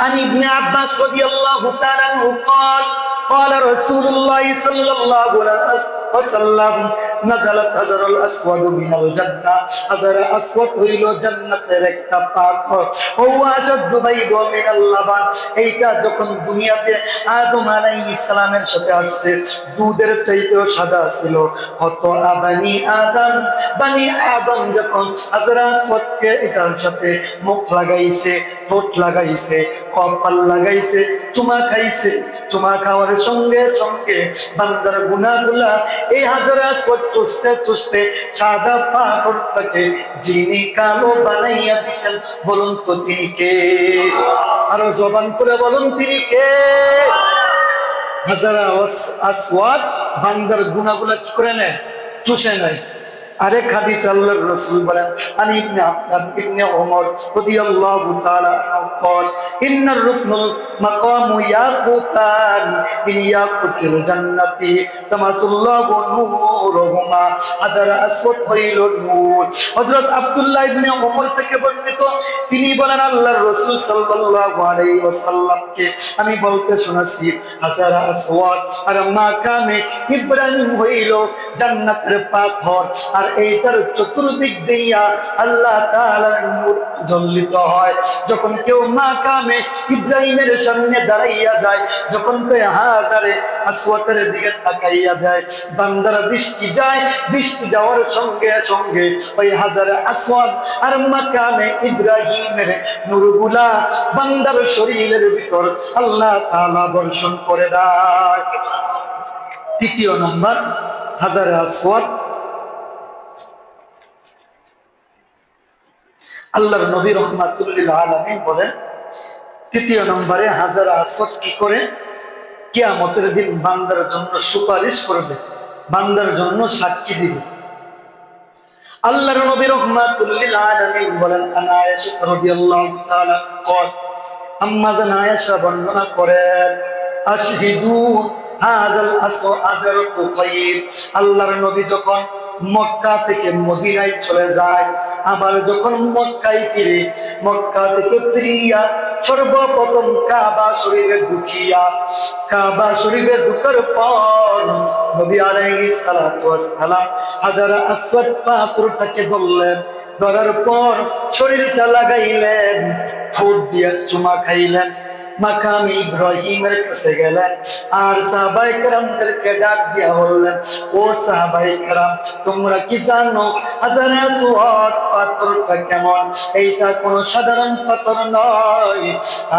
عن ابن عباس رضي الله تعالى عنه قال قال رسول الله صلى الله عليه وسلم نزلت حجر الاسود من الجنه حجر اسود হইল জান্নাতের একটা পাথর ও আশাদ্দু বাইদ মিন আল্লাবান এইটা যখন দুনিয়াতে আদম আলাইহিস সালামের সাথে আসছে দুধের চাইতেও সাদা ছিল হত আবানি আদম বানি আদম যখন হাজর আসওয়াদকে এটার সাথে মুখ লাগাইছে ঠোঁট লাগাইছে কপাল লাগাইছে চুমা খাইছে চুমা খাওয়ার সঙ্গে সঙ্গে বান্দার গুনাগুলা এই হাজারা চুষতে চুষতে সাদা পাথরটাকে যিনি কালো বানাইয়া দিছেন। বলুন তো তিনি কে? আরও জবান করে বলুন তিনি কে? হাজারা আসওয়াদ বান্দার গুনাগুলা কি করে নেয়? চুষে নেয়। আরেক হাদিস আল্লাহর রাসূল বলেন আনি ইবনে আব্বাস ইবনে ওমর রাদিয়াল্লাহু তাআলা আনহু قال ان الركن مقام ياقوتان من ياقوت الجنه تمس الله نورهما হাজার আসওয়াদ হইল নূর হযরত আব্দুল্লাহ ইবনে ওমর থেকে বর্ণিত তিনি বলেন আল্লাহর রাসূল সাল্লাল্লাহু আলাইহি ওয়াসাল্লামকে আমি বলতে শুনেছি হাজার আসওয়াদ আর মাকামে ইব্রাহিম হইল জান্নাতের পাথর আর এইটার চতুর্দিক দিয়া আল্লাহ জ্বলিত হয়। যখন কেউ মাকামে ইব্রাহিমের সামনে দাঁড়াইয়া যায়, যখন কেউ হাজারে আসওয়াতের দিকে তাকাইয়া দেয় বান্দার দৃষ্টি যায়, দৃষ্টি যাওয়ার সঙ্গে সঙ্গে ওই হাজারে আসওয়াদ আর মাকামে ইব্রাহিমের নূরগুলা বান্দার শরীরের ভিতর আল্লাহ তাআলা বর্ষণ করে দেয়। তৃতীয় নম্বর, হাজারে আসওয়াদ আল্লাহর নবী রহমাতুল্লিল আলমী বলেন, তৃতীয় নম্বরে হাজার আসফ কি করে? কিয়ামতের দিন বান্দার জন্য সুপারিশ করবে, বান্দার জন্য সাক্ষী দিবে। আল্লাহর নবী রহমাতুল্লিল আলমী বলেন বর্ণনা করেন, আশহিদু হাজাল আসর আল্লাহর নবী যখন মক্কা থেকে মদিনায় চলে যায়। আবার যখন মক্কায় ফিরে, মক্কা থেকে ফিরিয়া সর্বপ্রথম কাবা শরীফে ঢুকিয়া, কাবা শরীফে ঢুকার পর পাথরটাকে ধরলেন। ধরার পর শরীরটা লাগাইলেন, ঠোঁট দিয়ে চুমা খাইলেন। মাকাম ইব্রাহিমের কাছে গেলেন। আর সাহাবাই কেরামদেরকে ডাক দিয়া বললেন, ও সাহাবাই কেরাম, তোমরা কি জানো হাজার আসওয়াদ পাথরটা কেমন? এইটা কোন সাধারণ পাথর নয়।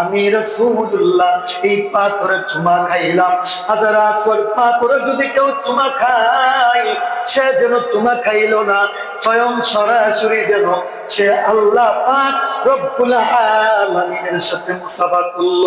আমি রাসূলুল্লাহ এই পাথরে চুমা খাইলাম। হাজার আসওয়াদ পাথরে যদি কেউ চুমা খায়, সে যেন চুমা খাইলো না। স্বয়ং সরাসরি যেন সে আল্লাহ পাক রব্বুল আলামিনের সাথে মুসাফা করল।